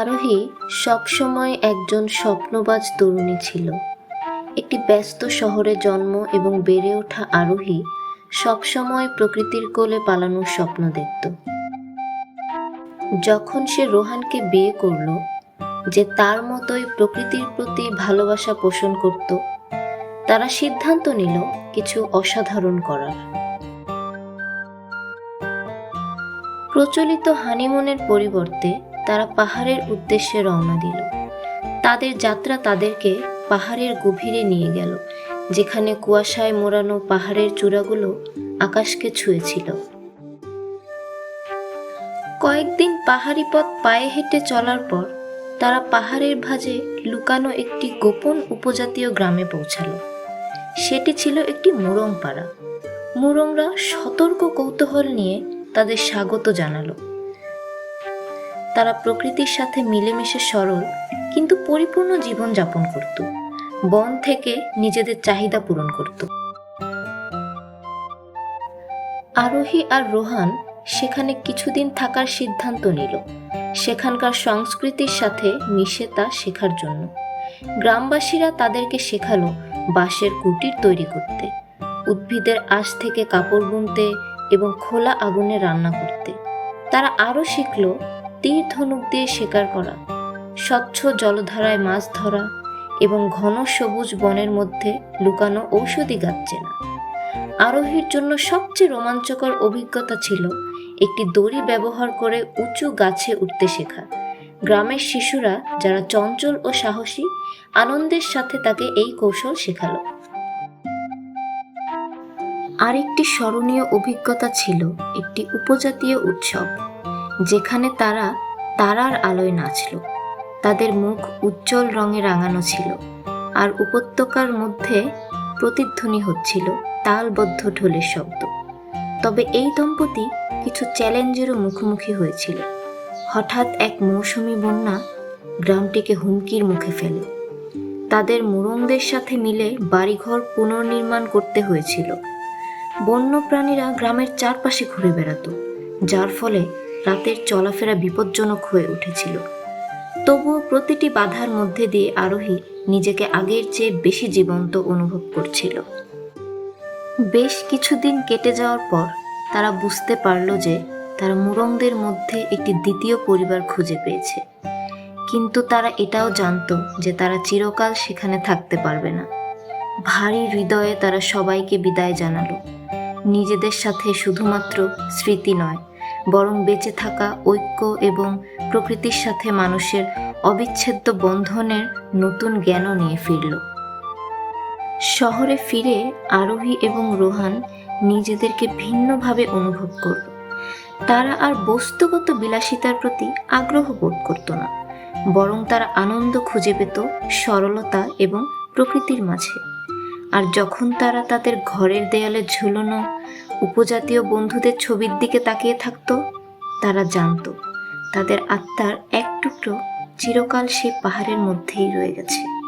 আরোহী সবসময় একজন স্বপ্নবাজ তরুণী ছিল। একটি ব্যস্ত শহরে জন্ম এবং বেড়ে ওঠা আরোহী সবসময় প্রকৃতির কোলে পালানোর স্বপ্ন দেখত। যখন সে রোহানকে বিয়ে করল, যে তার মতোই প্রকৃতির প্রতি ভালোবাসা পোষণ করত, তারা সিদ্ধান্ত নিল কিছু অসাধারণ করার। প্রচলিত হানিমুনের পরিবর্তে তারা পাহাড়ের উদ্দেশ্যে রওনা দিল। তাদের যাত্রা তাদেরকে পাহাড়ের গভীরে নিয়ে গেল, যেখানে কুয়াশায় মোড়ানো পাহাড়ের চূড়াগুলো আকাশকে ছুঁয়েছিল। কয়েকদিন পাহাড়ি পথ পায়ে হেঁটে চলার পর তারা পাহাড়ের ভাঁজে লুকানো একটি গোপন উপজাতীয় গ্রামে পৌঁছালো। সেটি ছিল একটি মুরং পাড়া মুরংরা সতর্ক কৌতূহল নিয়ে তাদের স্বাগত জানালো। তারা প্রকৃতির সাথে মিলেমিশে সরল, কিন্তু পরিপূর্ণ জীবন যাপন করত। বন থেকে নিজেদের চাহিদা পূরণ করত। আরোহী আর রোহান সেখানে কিছুদিন থাকার সিদ্ধান্ত নিল। সেখানকার সংস্কৃতির সাথে মিশে তা শেখার জন্য। গ্রামবাসীরা তাদেরকে শেখালো বাঁশের কুটির তৈরি করতে, উদ্ভিদের আশ থেকে কাপড় বুনতে এবং খোলা আগুনে রান্না করতে। তারা আরও শিখল তীর ধনুক দিয়ে শিকার করা, স্বচ্ছ জলধারায় মাছ ধরা এবং ঘন সবুজ বনের মধ্যে লুকানো ঔষধি গাছ চেনা। আরোহীর জন্য সবচেয়ে রোমাঞ্চকর অভিজ্ঞতা ছিল একটি দড়ি ব্যবহার করে উঁচু গাছে উঠতে শেখা। গ্রামের শিশুরা যারা চঞ্চল ও সাহসী, আনন্দের সাথে তাকে এই কৌশল শেখালো। আরেকটি স্মরণীয় অভিজ্ঞতা ছিল একটি উপজাতীয় উৎসব। যেখানে তারা তারার আলোয় নাচল। তাদের মুখ উজ্জ্বল রঙে রাঙানো ছিল আর উপত্যকার মধ্যে প্রতিধ্বনি হচ্ছিল তালবদ্ধ ঢোলের শব্দ। তবে এই দম্পতি কিছু চ্যালেঞ্জেরও মুখোমুখি হয়েছিল। হঠাৎ এক মৌসুমি বন্যা গ্রামটিকে হুমকির মুখে ফেলে। তাদের মুরংদের সাথে মিলে বাড়িঘর পুনর্নির্মাণ করতে হয়েছিল। বন্য প্রাণীরা গ্রামের চারপাশে ঘুরে বেড়াতো, যার ফলে রাতের চলাফেরা বিপজ্জনক হয়ে উঠেছিল। তবুও প্রতিটি বাধার মধ্যে দিয়ে আরোহী নিজেকে আগের চেয়ে বেশি জীবন্ত অনুভব করছিল। বেশ কিছুদিন কেটে যাওয়ার পর তারা বুঝতে পারল যে তারা মুরংদের মধ্যে একটি দ্বিতীয় পরিবার খুঁজে পেয়েছে। কিন্তু তারা এটাও জানতো যে তারা চিরকাল সেখানে থাকতে পারবে না। ভারী হৃদয়ে তারা সবাইকে বিদায় জানালো। নিজেদের সাথে শুধুমাত্র স্মৃতি নয় বরং বেঁচে থাকা ঐক্য এবং প্রকৃতির সাথে মানুষের অবিচ্ছেদ্য বন্ধনের নতুন জ্ঞানও নিয়ে ফিরল। শহরে ফিরে আরোহী এবং রোহান নিজেদেরকে ভিন্নভাবে অনুভব করল। তারা আর বস্তুগত বিলাসিতার প্রতি আগ্রহ বোধ করত না, বরং তারা আনন্দ খুঁজে পেত সরলতা এবং প্রকৃতির মাঝে। আর যখন তারা তাদের ঘরের দেয়ালে ঝুলনো উপজাতীয় বন্ধুদের ছবির দিকে তাকিয়ে থাকত, তারা জানত তাদের আত্মার এক টুকরো চিরকাল সেই পাহাড়ের মধ্যেই রয়ে গেছে।